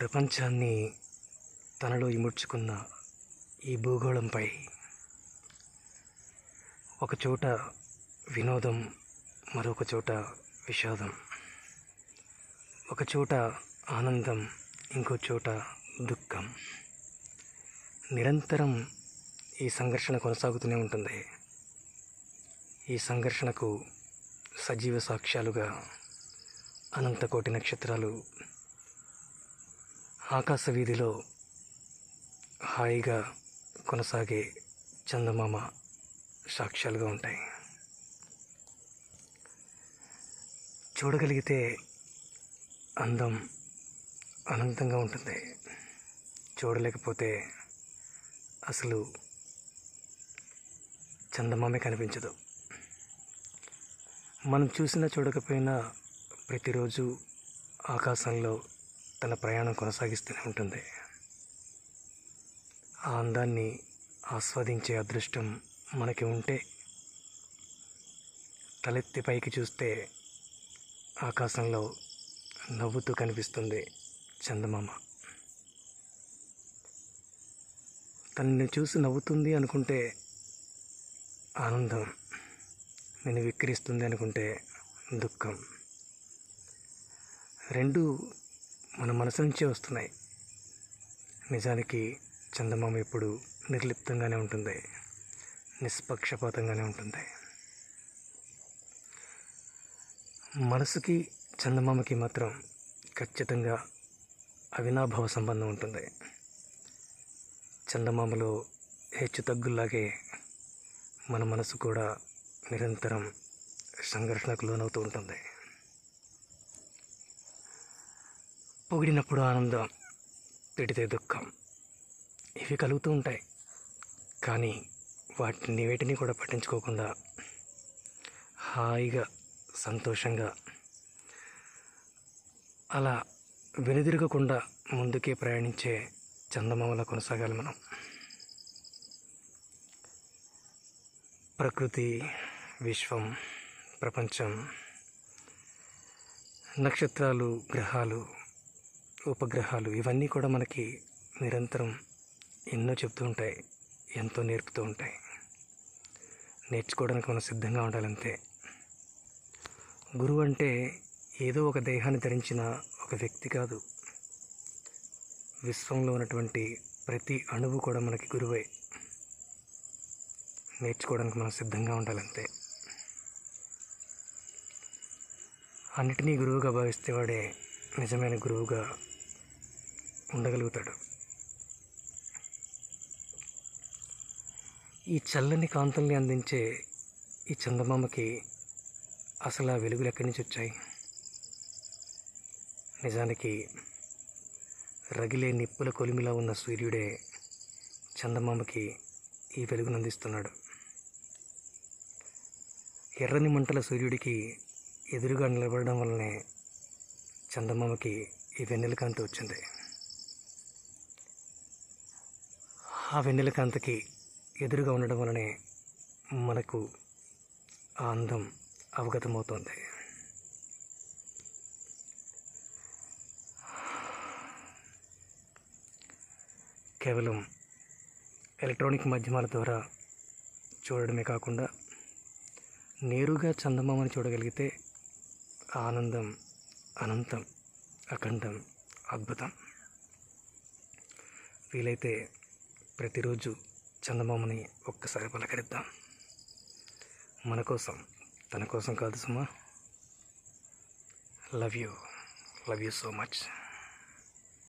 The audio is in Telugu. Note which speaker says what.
Speaker 1: ప్రపంచాన్ని తనలో ఇముడ్చుకున్న ఈ భూగోళంపై ఒక చోట వినోదం మరొక చోట విషాదం. ఒక చోట ఆనందం ఇంకో చోట దుఃఖం. నిరంతరం ఈ సంఘర్షణ కొనసాగుతూనే ఉంటుంది. ఈ సంఘర్షణకు సజీవ సాక్ష్యాలుగా అనంతకోటి నక్షత్రాలు ఆకాశ వీధిలో హాయిగా కొనసాగే చందమామ సాక్ష్యాలుగా ఉంటాయి. చూడగలిగితే అందం అనంతంగా ఉంటుంది. చూడలేకపోతే అసలు చందమామే కనిపించదు. మనం చూసినా చూడకపోయినా ప్రతిరోజు ఆకాశంలో తన ప్రయాణం కొనసాగిస్తూనే ఉంటుంది. ఆ అందాన్ని ఆస్వాదించే అదృష్టం మనకి ఉంటే తలెత్తి పైకి చూస్తే ఆకాశంలో నవ్వుతూ కనిపిస్తుంది చందమామ. తనని చూసి నవ్వుతుంది అనుకుంటే ఆనందం నేను విక్రిస్తుంది అనుకుంటే దుఃఖం. రెండు మన మనసు నుంచే వస్తున్నాయి. నిజానికి చందమామ ఎప్పుడు నిర్లిప్తంగానే ఉంటుంది. నిష్పక్షపాతంగానే ఉంటుంది. మనసుకి చందమామకి మాత్రం ఖచ్చితంగా అవినాభావ సంబంధం ఉంటుంది. చందమామలో హెచ్చు తగ్గుల్లాగే మన మనసు కూడా నిరంతరం సంఘర్షణకు లోనవుతూ ఉంటుంది. పొగిడినప్పుడు ఆనందం తిడితే దుఃఖం ఇవి కలుగుతూ ఉంటాయి. కానీ వాటిని వేటిని కూడా పట్టించుకోకుండా హాయిగా సంతోషంగా అలా వెనుదిరగకుండా ముందుకే ప్రయాణించే చందమామలా కొనసాగాలి మనం. ప్రకృతి విశ్వం ప్రపంచం నక్షత్రాలు గ్రహాలు ఉపగ్రహాలు ఇవన్నీ కూడా మనకి నిరంతరం ఎన్నో చెప్తూ ఉంటాయి ఎంతో నేర్పుతూ ఉంటాయి. నేర్చుకోవడానికి మనం సిద్ధంగా ఉండాలంతే. గురువు అంటే ఏదో ఒక దేహాన్ని ధరించిన ఒక వ్యక్తి కాదు. విశ్వంలో ఉన్నటువంటి ప్రతి అణువు కూడా మనకి గురువే. నేర్చుకోవడానికి మనం సిద్ధంగా ఉండాలంతే. అన్నిటినీ గురువుగా భావిస్తే వాడే నిజమైన గురువుగా ఉండగలుగుతాడు. ఈ చల్లని కాంతుల్ని అందించే ఈ చందమామకి అసలు ఆ వెలుగులు ఎక్కడి నుంచి వచ్చాయి? నిజానికి రగిలే నిప్పుల కొలిమిలా ఉన్న సూర్యుడే చందమామకి ఈ వెలుగును అందిస్తున్నాడు. ఎర్రని మంటల సూర్యుడికి ఎదురుగా నిలబడడం వల్లనే చందమామకి ఈ వెన్నెల కాంతి వచ్చింది. ఆ వెన్నెల కాంతికి ఎదురుగా ఉండడం వలనే మనకు ఆ అందం అవగతమవుతుంది. కేవలం ఎలక్ట్రానిక్ మాధ్యమాల ద్వారా చూడడమే కాకుండా నేరుగా చందమామని చూడగలిగితే ఆనందం అనంతం అఖండం అద్భుతం. వీలైతే ప్రతిరోజు చందమామని ఒక్కసారి పలకరిద్దాం. మన కోసం తన కోసం కాదు సుమా. Love you love you so much